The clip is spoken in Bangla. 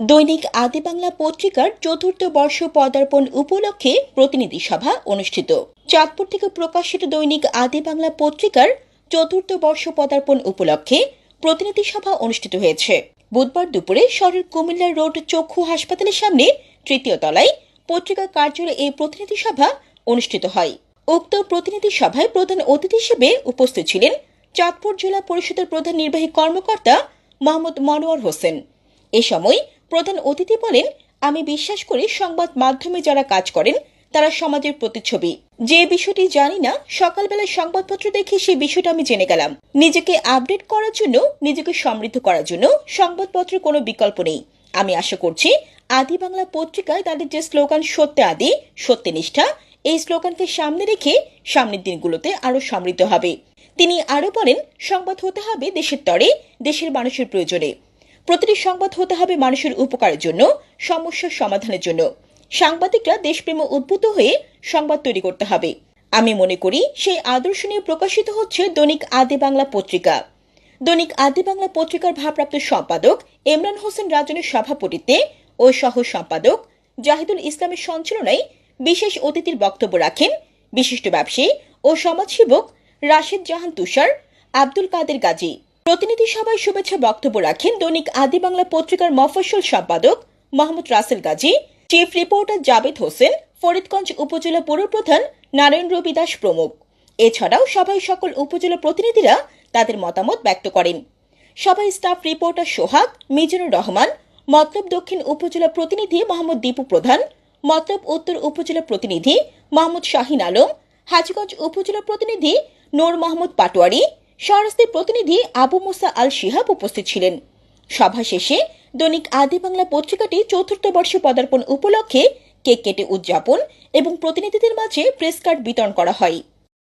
দৈনিক আদি বাংলা পত্রিকার চতুর্থ বর্ষ পদার্পণ উপলক্ষে প্রতিনিধি সভা অনুষ্ঠিত। চাঁদপুর থেকে প্রকাশিত দৈনিক আদি বাংলা পত্রিকার চতুর্থ বর্ষ পদার্পণ উপলক্ষে প্রতিনিধি সভা অনুষ্ঠিত হয়েছে। বুধবার দুপুরে শহরের কুমিল্লা রোড চক্ষু হাসপাতালের সামনে তৃতীয় তলায় পত্রিকা কার্যালয়ে এই প্রতিনিধি সভা অনুষ্ঠিত হয়। উক্ত প্রতিনিধি সভায় প্রধান অতিথি হিসেবে উপস্থিত ছিলেন চাঁদপুর জেলা পরিষদের প্রধান নির্বাহী কর্মকর্তা মোহাম্মদ মনোয়ার হোসেন। এ সময় প্রধান অতিথি বলেন, আমি বিশ্বাস করি সংবাদ মাধ্যমে যারা কাজ করেন, তারা সমাজের প্রতিচ্ছবি। যে বিষয়টি জানি না, সকালবেলা সংবাদপত্র দেখে সেই বিষয়টা আমি জেনে গেলাম। নিজেকে আপডেট করার জন্য, নিজেকে সমৃদ্ধ করার জন্য সংবাদপত্রের কোনো বিকল্প নেই। আমি আশা করছি, আদি বাংলা পত্রিকায় তাদের যে স্লোগান, সত্যে আদি সত্যনিষ্ঠা এই স্লোগানকে সামনে রেখে সামনের দিনগুলোতে আরও সমৃদ্ধ হবে। তিনি আরও বলেন, সংবাদ হতে হবে দেশের তরে, দেশের মানুষের প্রয়োজনে। প্রতিটি সংবাদ হতে হবে মানুষের উপকারের জন্য, সমস্যার সমাধানের জন্য। সাংবাদিকরা দেশপ্রেম উদ্ভূত হয়ে সংবাদ তৈরি করতে হবে। আমি মনে করি সেই আদর্শ নিয়ে প্রকাশিত হচ্ছে দৈনিক আদি বাংলা পত্রিকা। দৈনিক আদি বাংলা পত্রিকার ভারপ্রাপ্ত সম্পাদক ইমরান হোসেন রাজনের সভাপতিত্বে ও সহ সম্পাদক জাহিদুল ইসলামের সঞ্চালনায় বিশেষ অতিথির বক্তব্য রাখেন বিশিষ্ট ব্যবসায়ী ও সমাজসেবক রাশেদ জাহান তুষার, আব্দুল কাদের গাজী। প্রতিনিধি সভায় শুভেচ্ছা বক্তব্য রাখেন দৈনিক আদি বাংলা পত্রিকার মফস্বল সম্পাদক মোহাম্মদ রাসেল গাজী, চিফ রিপোর্টার জাবেদ হোসেন, ফরিদগঞ্জ উপজেলা পৌরপ্রধান নারায়ণ রবি দাস প্রমুখ। এছাড়াও সভায় সকল উপজেলা প্রতিনিধিরা তাদের মতামত ব্যক্ত করেন। সভায় স্টাফ রিপোর্টার সোহাগ, মিজানুর রহমান, মতলব দক্ষিণ উপজেলা প্রতিনিধি মোহাম্মদ দীপু প্রধান, মতলব উত্তর উপজেলা প্রতিনিধি মোহাম্মদ শাহিন আলম, হাজিগঞ্জ উপজেলা প্রতিনিধি নূর মোহাম্মদ পাটোয়ারি সরাস্তি প্রতিনিধি আবু মুসা আল শিহাব উপস্থিত ছিলেন। সভা শেষে দৈনিক আদি বাংলা পত্রিকাটি চতুর্থ বর্ষে পদার্পণ উপলক্ষে কেক কেটে উদযাপন এবং প্রতিনিধিদের মাঝে প্রেস কার্ড বিতরণ করা হয়।